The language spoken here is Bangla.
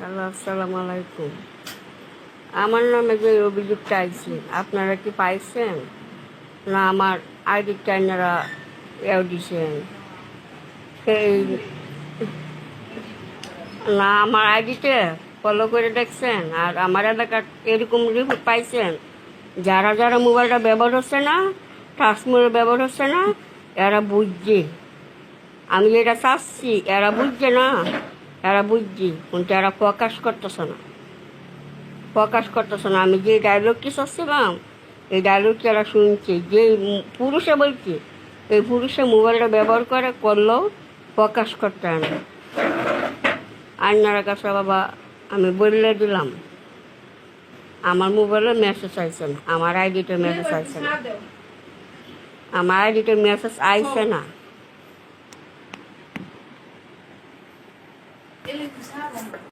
হ্যালো, আসসালামু আলাইকুম। আমার নামে যে অভিযোগটা আইছে আপনারা কি পাইছেন? না, আমার আইডি টাইনারা এও দিছেন সেই না, আমার আইডিতে ফলো করে দেখছেন। আর আমার এলাকার এরকম রিপোর্ট পাইছেন। যারা যারা মোবাইলটা ব্যবহার হচ্ছে না টাচ ব্যবহার হচ্ছে না, এরা বুঝছে। আমি এটা চাচ্ছি, এরা বুঝছে না। এরা বুঝছি কিন্তু এরা প্রকাশ করতেছে না। প্রকাশ করতেছে না। আমি যে ডায়লগটি চাচ্ছিলাম এই ডায়লগটি এরা শুনছে। যে পুরুষে বলছে এই পুরুষে মোবাইলটা ব্যবহার করে করলেও প্রকাশ করতে হয় না। আইনার কাছে বাবা আমি বললে দিলাম আমার মোবাইলে মেসেজ আইছে না আমার আইডিতে মেসেজ আইছে না। আমার আইডিতে মেসেজ আইছে না। Ele usava.